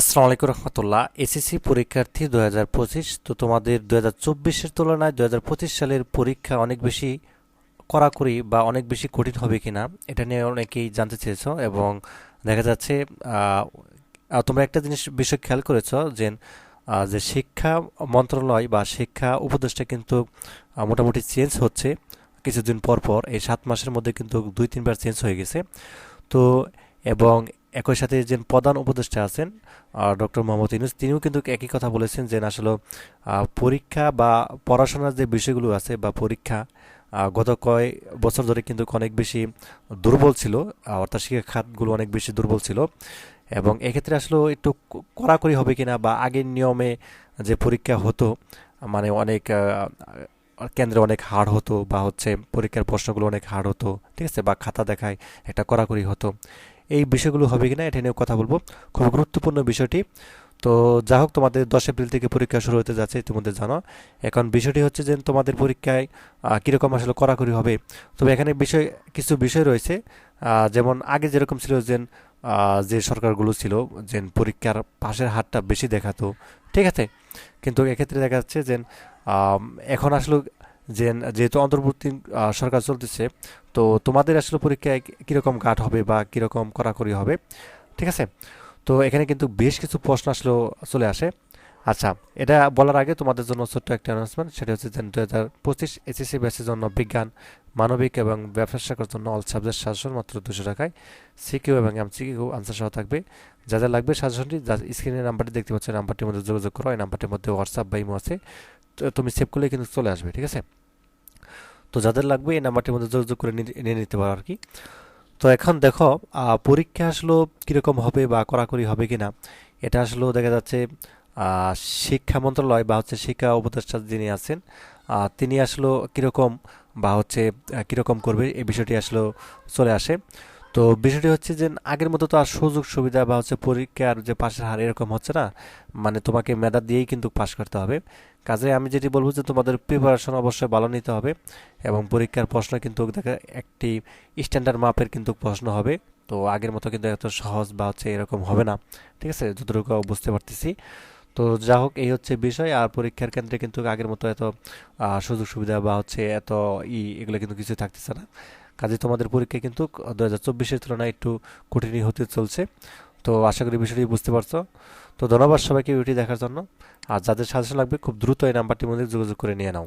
আসসালামু আলাইকুম রহমতুল্লাহ। এসএসসি পরীক্ষার্থী দু হাজার পঁচিশ, তো তোমাদের দু হাজার চব্বিশের তুলনায় দু হাজার পঁচিশ সালের পরীক্ষা অনেক বেশি কড়াকড়ি বা অনেক বেশি কঠিন হবে কিনা, এটা নিয়ে অনেকেই জানতে চেয়েছো এবং দেখা যাচ্ছে তোমরা একটা জিনিস বিষয় খেয়াল করেছ যে যে শিক্ষা মন্ত্রণালয় বা শিক্ষা উপদেষ্টা কিন্তু মোটামুটি চেঞ্জ হচ্ছে কিছুদিন পর পর। এই সাত মাসের মধ্যে কিন্তু দুই তিনবার চেঞ্জ হয়ে গেছে। তো, এবং একই সাথে যে প্রধান উপদেষ্টা আছেন ডক্টর মোহাম্মদ ইউনুস, তিনিও কিন্তু একই কথা বলেছেন যে আসলে পরীক্ষা বা পড়াশোনার যে বিষয়গুলো আছে বা পরীক্ষা গত কয় বছর ধরে কিন্তু অনেক বেশি দুর্বল ছিল অর্থাৎ শিক্ষা খাতগুলো অনেক বেশি দুর্বল ছিল এবং এক্ষেত্রে আসলে একটু কড়াকড়ি হবে কিনা বা আগের নিয়মে যে পরীক্ষা হতো মানে অনেক কেন্দ্রে অনেক হার্ড হতো বা হচ্ছে পরীক্ষার প্রশ্নগুলো অনেক হার্ড হতো, ঠিক আছে, বা খাতা দেখায় একটা কড়াকড়ি হতো এই বিষয়গুলো হবে কিনা এটা নিয়ে কথা বলব। খুব গুরুত্বপূর্ণ বিষয়টি। তো যা হোক, তোমাদের দশ এপ্রিল থেকে পরীক্ষা শুরু হতে যাচ্ছে, ইতিমধ্যে জানো। এখন বিষয়টি হচ্ছে যে, তোমাদের পরীক্ষায় কীরকম আসলে কড়াকড়ি হবে? তবে এখানে বিষয়, কিছু বিষয় রয়েছে। যেমন আগে যেরকম ছিল যে যে সরকারগুলো ছিল, যে পরীক্ষার পাশের হারটা বেশি দেখাতো, ঠিক আছে? কিন্তু এক্ষেত্রে দেখা যাচ্ছে যে এখন আসলে যে, যেহেতু অন্তর্বর্তী সরকার চলতেছে, তো তোমাদের আসলে পরীক্ষায় কীরকম গাঠ হবে বা কীরকম করাকরি হবে? ঠিক আছে? তো এখানে কিন্তু বেশ কিছু প্রশ্ন আসলেও চলে আসে। আচ্ছা এটা বলার আগে তোমাদের জন্য ছোট্ট একটা অ্যানাউন্সমেন্ট সেটা হচ্ছে যে দু হাজার পঁচিশ এসএসসি ব্যাচের জন্য বিজ্ঞান, মানবিক এবং ব্যবসা শাখার জন্য অল সাবজেক্ট সাজেশন মাত্র দুশো টাকায়। সিকিউ এবং এমসিকিউ আনসার সহ থাকবে। যা যা লাগবে সাজেশনটি, যা স্ক্রিনের নাম্বারটি দেখতে পাচ্ছ নাম্বারটির মধ্যে যোগাযোগ করো, এই নাম্বারটির মধ্যে হোয়াটসঅ্যাপ বা ইমো আছে। তুমি সেভ করলে কিন্তু চলে আসবে, ঠিক আছে? তো যাদের লাগবে এই নাম্বারটির মধ্যে যোগাযোগ করে নিয়ে নিতে পারো আর কি। তো এখন দেখো পরীক্ষা আসলো কীরকম হবে বা কড়াকড়ি হবে কিনা, এটা আসলেও দেখা যাচ্ছে শিক্ষা মন্ত্রণালয় বা হচ্ছে শিক্ষা উপদেষ্টা যিনি আছেন তিনি আসলে কীরকম বা হচ্ছে কীরকম করবে এই বিষয়টি আসলে চলে আসে। তো বিষয়টি হচ্ছে যে আগের মতো তো আর সুযোগ সুবিধা বা হচ্ছে পরীক্ষার যে পাশের হার এরকম হচ্ছে না। মানে তোমাকে মেধা দিয়েই কিন্তু পাশ করতে হবে। কাজে আমি যেটি বলব যে তোমাদের প্রিপারেশন অবশ্যই ভালো নিতে হবে এবং পরীক্ষার প্রশ্ন কিন্তু দেখা একটি স্ট্যান্ডার্ড মাপের কিন্তু প্রশ্ন হবে। তো আগের মতো কিন্তু এত সহজ বা হচ্ছে এরকম হবে না। ঠিক আছে? যতটুকু বুঝতে পারতেছি। তো যা হোক, এই হচ্ছে বিষয়। আর পরীক্ষার কেন্দ্রে কিন্তু আগের মতো এত সুযোগ সুবিধা বা হচ্ছে এত ই, এগুলো কিন্তু কিছু থাকতেছে না। কাজে তোমাদের পরীক্ষা কিন্তু দু হাজার চব্বিশের তুলনায় একটু কঠিনই হতে চলছে। তো আশা করি বিষয়টি বুঝতে পারছ। তো ধন্যবাদ সবাইকে ভিডিওটি দেখার জন্য। আর যাদের সাজেশন লাগবে, খুব দ্রুত এই নাম্বারটির মধ্যে যোগাযোগ করে নিয়ে নাও।